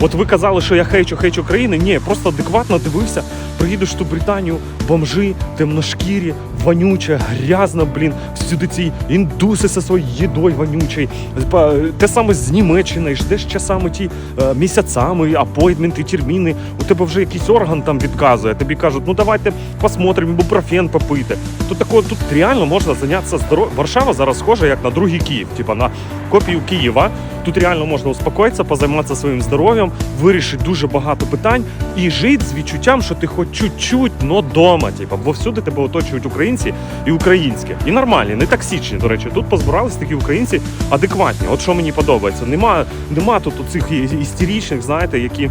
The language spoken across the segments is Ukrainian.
От ви казали, що я хейчу, хейчу країни. Ні, просто адекватно дивився. Приїдеш в ту Британію, бомжи, темношкірі, вонюче, грязно, блін, всюди ці індуси зі своєю їдою вонючою. Те саме з Німеччини, ждеш часами ті е, місяцями, апойтменти, терміни. У тебе вже якийсь орган там відказує. Тобі кажуть, ну давайте посмотримо, ібупрофен попити. Тут такого тут реально можна зайнятися здоров'ям. Варшава зараз схожа як на другий Київ, типа на копію Києва. Тут реально можна успокоїтися, позайматися своїм здоров'ям, вирішити дуже багато питань і жити з відчуттям, що ти хоч чуть-чуть, но дома. Типа, бо всюди тебе оточують українці і українське. І нормальні, не токсичні. До речі, тут позбирались такі українці адекватні. От що мені подобається. Нема, нема тут оцих істеричних, знаєте, які.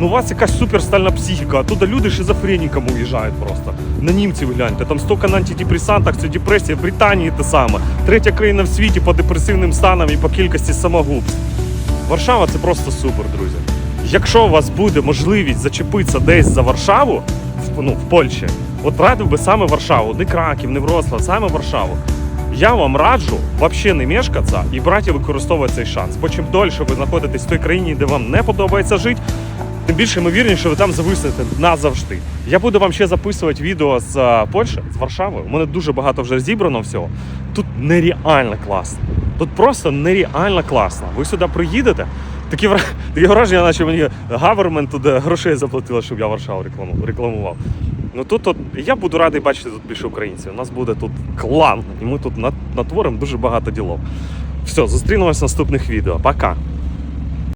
ну у вас якась суперстальна психіка, а туди люди шизофреніками уїжджають просто. На німців гляньте, там стільки на антидепресантах, це депресія, в Британії те саме. Третя країна в світі по депресивним станам і по кількості самогубств. Варшава це просто супер, друзі. Якщо у вас буде можливість зачепитися десь за Варшаву, ну, в Польщі, от радив би саме Варшаву, не Краків, не Вроцлав, саме Варшаву. Я вам раджу взагалі не мешкатися і брати використовувати цей шанс. Бо чим дольше ви знаходитесь в той країні, де вам не подобається жити, тим більше ймовірніше, що ви там зависнете назавжди. Я буду вам ще записувати відео з е, Польщі, з Варшави. У мене дуже багато вже зібрано всього. Тут нереально класно. Тут просто нереально класно. Ви сюди приїдете. Такі, таке враження, наче мені гавермент туди грошей заплатила, щоб я Варшаву рекламу, рекламував. Ну тут от, я буду радий бачити тут більше українців. У нас буде тут клан, і ми тут нат- натворимо дуже багато ділов. Все, зустрінемось в наступних відео. Пока!